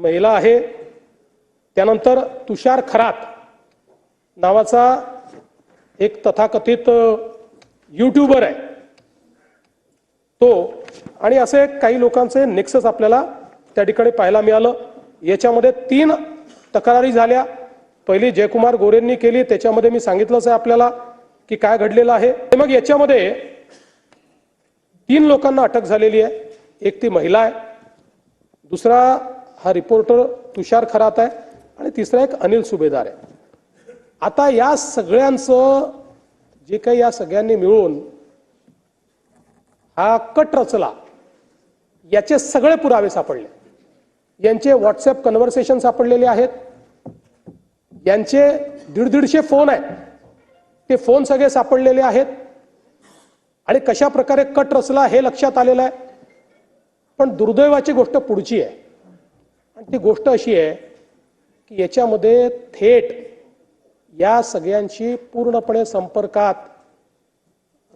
महिला आहे. त्यानंतर तुषार खरात नावाचा एक तथाकथित यूट्यूबर आहे. तो आणि असे काही लोकांचे नेक्सस आपल्याला त्या ठिकाणी पाहायला मिळालं. याच्यामध्ये तीन तक्रारी झाल्या. पहिली जयकुमार गोरेंनी केली. त्याच्यामध्ये मी सांगितलंच आहे आपल्याला की काय घडलेलं आहे. मग याच्यामध्ये तीन लोकांना अटक झालेली आहे. एक ती महिला आहे. दुसरा हा रिपोर्टर तुषार खरात आहे आणि तिसरा एक अनिल सुभेदार आहे. आता या सगळ्यांचं जे काही या सगळ्यांनी मिळून हा कट रचला याचे सगळे पुरावे सापडले. यांचे व्हॉट्सअप कन्व्हर्सेशन सापडलेले आहेत. यांचे दीड दीडशे फोन आहेत. ते फोन सगळे सापडलेले आहेत. आणि कशा प्रकारे कट रचला हे लक्षात आलेलं आहे. पण दुर्दैवाची गोष्ट पुढची आहे. आणि ती गोष्ट अशी आहे की याच्यामध्ये थेट या सगळ्यांशी पूर्णपणे संपर्कात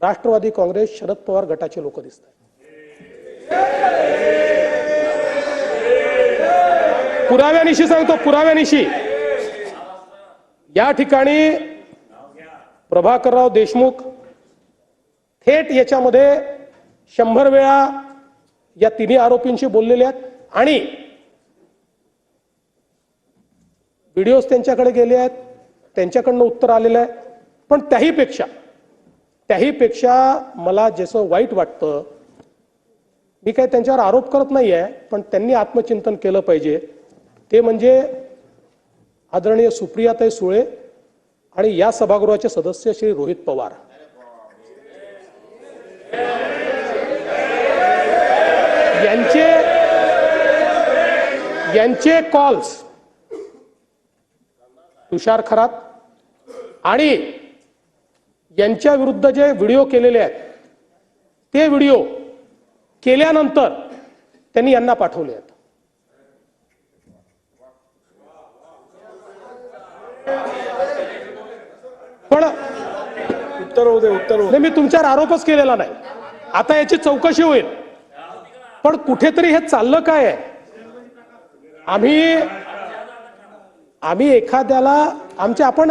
राष्ट्रवादी काँग्रेस शरद पवार गटाचे लोक दिसत आहेत पुराव्यानिशी सांगतो पुराव्यानिशी. या ठिकाणी प्रभाकरराव देशमुख थेट याच्यामध्ये शंभर वेळा या तिन्ही आरोपींशी बोललेले आहेत आणि व्हिडिओज त्यांच्याकडे गेले आहेत त्यांच्याकडनं उत्तर आलेलं आहे. पण त्याहीपेक्षा त्याहीपेक्षा मला जसं वाईट वाटतं मी काही त्यांच्यावर आरोप करत नाही आहे पण त्यांनी आत्मचिंतन केलं पाहिजे. ते म्हणजे आदरणीय सुप्रियाताई सुळे आणि या सभागृहाचे सदस्य श्री रोहित पवार. यांचे यांचे कॉल्स तुषार खरात आणि यांच्या विरुद्ध जे व्हिडिओ केलेले आहेत ते व्हिडिओ केल्यानंतर त्यांनी यांना पाठवले आहेत. पण उत्तर होऊ दे उत्तर मी तुमच्यावर आरोपच केलेला नाही. आता याची चौकशी होईल. पण कुठेतरी हे चाललं काय आहे? आम्ही आम्ही एखाद्याला आमचे आपण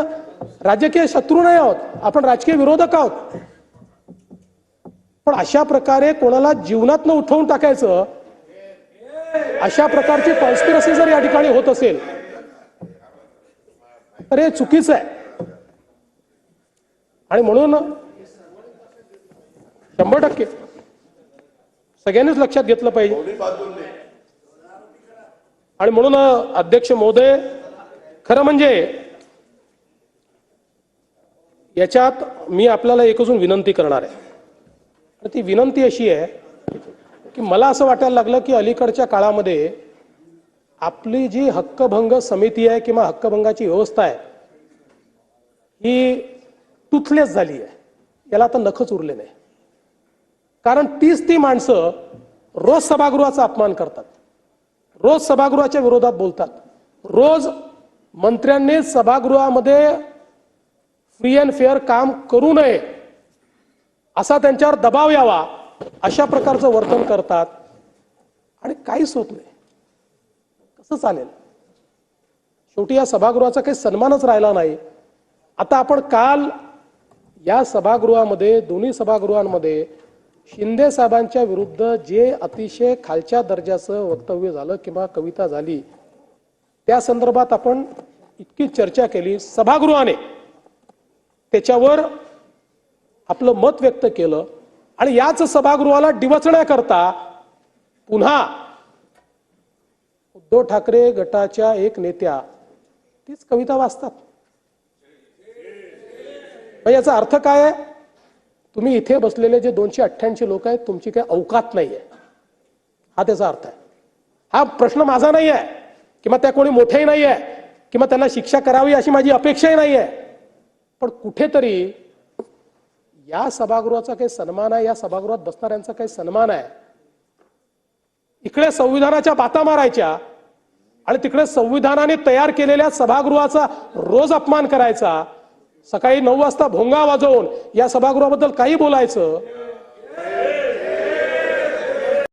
राजकीय शत्रू नाही आहोत आपण राजकीय विरोधक आहोत. पण अशा प्रकारे कोणाला जीवनात उठवून टाकायचं अशा प्रकारची कॉन्स्पिरसी जर या ठिकाणी होत असेल तर हे चुकीचं आहे. आणि म्हणून शंभर टक्के सगळ्यांनीच लक्षात घेतलं पाहिजे. आणि म्हणून अध्यक्ष महोदय खरं म्हणजे याच्यात मी आपल्याला एक अजून विनंती करणार आहे. ती विनंती अशी आहे की मला असं वाटायला लागलं की अलीकडच्या काळामध्ये आपली जी हक्कभंग समिती आहे किंवा हक्कभंगाची व्यवस्था आहे ही टुथलेस झाली आहे. याला आता नखच उरले नाही. कारण तीच ती माणसं रोज सभागृहाचा अपमान करतात. रोज सभागृहाच्या विरोधात बोलतात. रोज मंत्र्यांनी सभागृहामध्ये फ्री अँड फेअर काम करू नये असा त्यांच्यावर दबाव यावा अशा प्रकारचं वर्तन करतात. आणि काहीच होत नाही. कसं चालेल? शेवटी या सभागृहाचा काही सन्मानच राहिला नाही. आता आपण काल या सभागृहामध्ये दोन्ही सभागृहांमध्ये शिंदे साहेबांच्या विरुद्ध जे अतिशय खालच्या दर्जाचं वक्तव्य झालं किंवा कविता झाली त्या संदर्भात आपण इतकी चर्चा केली. सभागृहाने त्याच्यावर आपलं मत व्यक्त केलं आणि याच सभागृहाला डिवचण्याकरता पुन्हा उद्धव ठाकरे गटाच्या एक नेत्या तीच कविता वाचतात. मग याचा अर्थ काय आहे? तुम्ही इथे बसलेले जे दोनशे अठ्ठ्याऐंशी लोक आहेत तुमची काही अवकात नाही आहे हा त्याचा अर्थ आहे. हा प्रश्न माझा नाही आहे किंवा त्या कोणी मोठेही नाही आहे किंवा त्यांना शिक्षा करावी अशी माझी अपेक्षाही नाही आहे पण कुठेतरी या सभागृहाचा काही सन्मान आहे या सभागृहात बसणाऱ्यांचा काही सन्मान आहे. इकडे संविधानाच्या बाता मारायच्या आणि तिकडे संविधानाने तयार केलेल्या सभागृहाचा रोज अपमान करायचा. सकाळी नऊ वाजता भोंगा वाजवून या सभागृहाबद्दल काही बोलायचं?